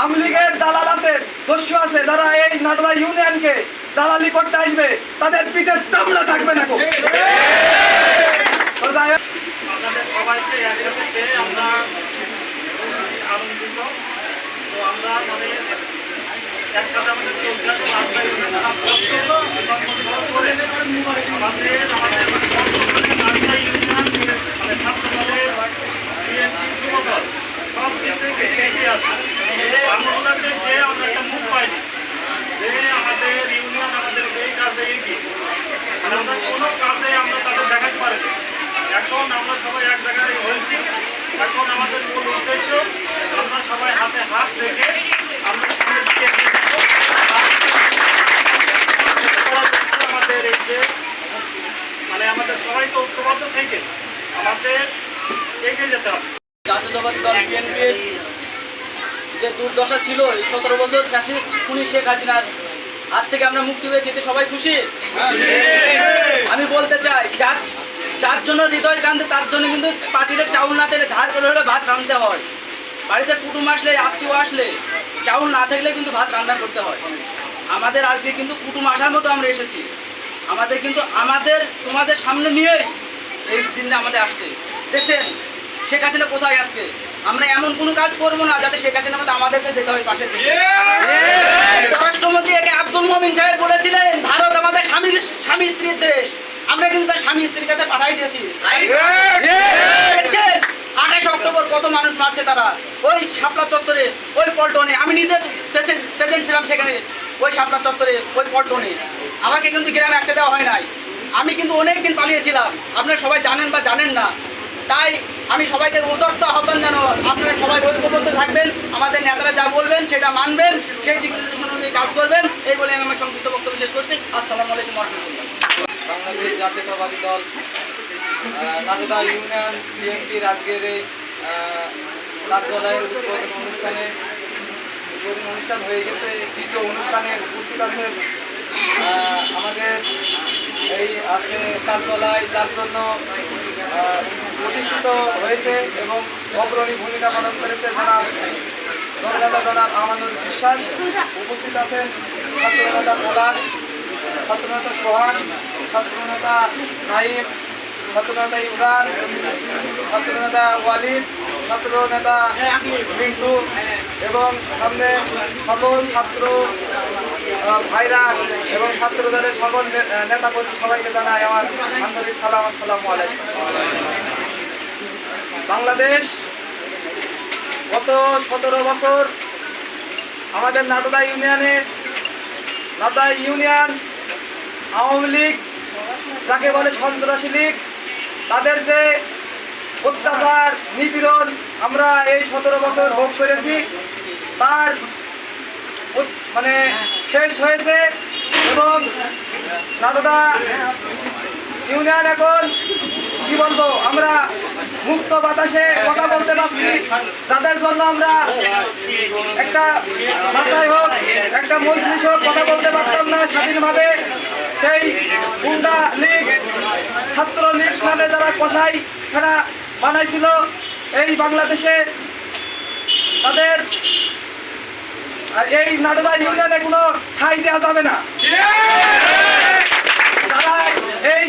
আওয়ামী লীগের দালাল আছে, দস্যু আছে, যারা এই নাটোরা ইউনিয়নকে দালালি করতে আসবে, তাদের পিঠের চামড়া থাকবে না একসাথে আমাদের চলতে আমাদের মানে বর্তমানে নাটকা ইউনিয়ন মানে ছাত্র দলের বিএনপি যুবদল সব দিক থেকে এগিয়ে আছে বাংলাদেশে যে আমরা যে আমাদের ইউনিয়ন আমাদের এই কাজে এগিয়ে। আর আমরা কোনো কাজে আমরা তাদের দেখাতে পারিনি। এখন আমরা সবাই এক জায়গায় হয়েছি। এখন আমাদের মূল উদ্দেশ্য আমরা সবাই হাতে হাত রেখে আমরা সামনের দিকে এগিয়ে আমাদের এই যে মানে আমাদের সবাইকে ঐক্যবদ্ধ থেকে আমাদের এগিয়ে যেতে হবে। জাতীয়তাবাদী দল বিএনপির যে দুর্দশা ছিল, এই সতেরো বছর ফ্যাসিস্ট খুনি শেখ হাসিনার হাত থেকে আমরা মুক্তি পেয়েছি, এতে সবাই খুশি? আমি বলতে চাই, যার যার জন্য হৃদয় কান্দে তার জন্য কিন্তু পাতিলে চাউল না তেলে ধার করে হলে ভাত রাঁধতে হয়। বাড়িতে কুটুম আসলে, আত্মীয় আসলে, চাউল না থাকলে কিন্তু ভাত রান্না করতে হয়। আমাদের আজকে কিন্তু কুটুম আসার মতো আমরা এসেছি। আমাদের কিন্তু, আমাদের, তোমাদের সামনে নিয়েই এই দিনটা আমাদের আসছে। দেখছেন, শেখ হাসিনা কোথায় আসবে আমরা এমন কোনো কাজ করব না যাতে শেখ হাসিনা আমাদেরকে যেতে হয় রাষ্ট্রমন্ত্রী একে আব্দুল মমিন সাহেব বলেছিলেন, ভারত আমাদের স্বামী স্বামী স্ত্রীর দেশ। আমরা কিন্তু তার স্বামী স্ত্রীর কাছে পাঠাই দিয়েছি। কত মানুষ তারা। ওই চত্বরে, ওই পল্টনে, আমি ছিলাম সেখানে। ওই চত্বরে, ওই পল্টনে। আমাকে কিন্তু গ্রামে একসাথে দেওয়া হয় নাই। আমি কিন্তু অনেক দিন পালিয়েছিলাম। আপনারা সবাই জানেন বা জানেন না। তাই আমি সবাইকে উদত্ত আহ্বান জানাব। আপনারা সবাই ঐক্যবদ্ধ থাকবেন। আমাদের নেতারা যা বলবেন সেটা মানবেন সেই দিক অনুযায়ী কাজ করবেন। এই বলে আমি আমার সংক্ষিপ্ত বক্তব্য শেষ করছি। আসসালামু আলাইকুম রহমতুল্লাহ। বাংলাদেশ জাতীয়তাবাদী দল নাটোদা ইউনিয়ন বিএনপির আজকের এই কার্যালয়ের উদ্বোধন অনুষ্ঠানে উদ্বোধন অনুষ্ঠান হয়ে গেছে। দ্বিতীয় অনুষ্ঠানে উপস্থিত আহ, আমাদের এই আছে কার্যালয় যার জন্য প্রতিষ্ঠিত হয়েছে এবং অগ্রণী ভূমিকা পালন করেছে জনাব দলনেতা জনাব আমানুর বিশ্বাস উপস্থিত আছেন ছাত্রনেতা পলাশ ছাত্রনেতা সোহান ছাত্রনেতা নাইম ছাত্রনেতা ইমরান ছাত্রনেতা ওয়ালিদ ছাত্রনেতা মিন্টু এবং সামনে সকল ছাত্র ভাইরা এবং ছাত্র দলের সকল নে- আহ, নেতাকর্মী সবাইকে জানাই আমার আন্তরিক সালাম আসসালামু আলাইকুম। বাংলাদেশ গত সতেরো বছর আমাদের নাটোদা ইউনিয়নে, নাটোদা ইউনিয়ন আওয়ামী লীগ, যাকে বলে সন্ত্রাসী লীগ, তাদের যে অত্যাচার, নিপীড়ন আমরা এই সতেরো বছর ভোগ করেছি, তার মানে শেষ হয়েছে এবং নাটোদা ইউনিয়ন এখন কি বলব আমরা মুক্ত বাতাসে কথা বলতে পারছি। যাদের জন্য আমরা একটা মাথায় হোক, একটা মজলিস হোক কথা বলতে পারতাম না, স্বাধীনভাবে সেই গুন্ডা লীগ, ছাত্র লীগ নামে যারা কষাই খানা বানাইছিল এই বাংলাদেশে, তাদের এই নাটোদা ইউনিয়নে কোনো ঠাই দেওয়া যাবে না যারা এই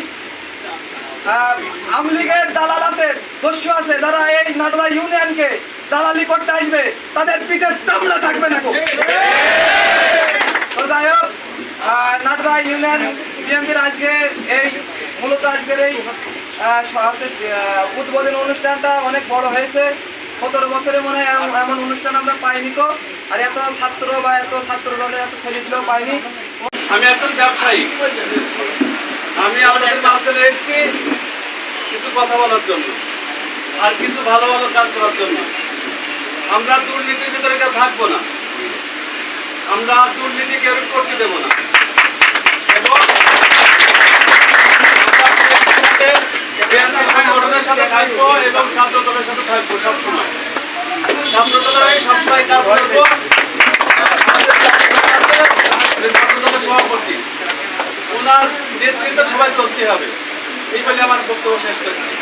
আহ, আওয়ামী লীগের দালাল আছে দস্যু আছে যারা এই নাটোদা ইউনিয়নকে দালালি করতে আসবে তাদের পিঠের চামড়া থাকবে না যাই হোক আহ, ইউনিয়ন বিএনপির আজকে এই মূলত আজকের এই উদ্বোধন অনুষ্ঠানটা অনেক বড় হয়েছে। সতেরো বছরে মনে হয় এমন- অনুষ্ঠান আমরা পাইনি তো আর এত ছাত্র বা এত ছাত্র দলের এত ছেলেগুলো পাইনি। আমি একজন ব্যবসায়ী। আমি মাঝখানে এসেছি কিছু কথা বলার জন্য। আর কিছু ভালো ভালো কাজ করার জন্য। আমরা দুর্নীতির ভিতরে কেউ থাকব না। আমরা দুর্নীতি কেউ করতে দেবো না। এবং থাকব এবং সাথে থাকব সবসময়। সবসময় সভাপতি। ওনার নেতৃত্বে সবাই চলতে হবে। এই বলে আমার বক্তব্য শেষ করছি।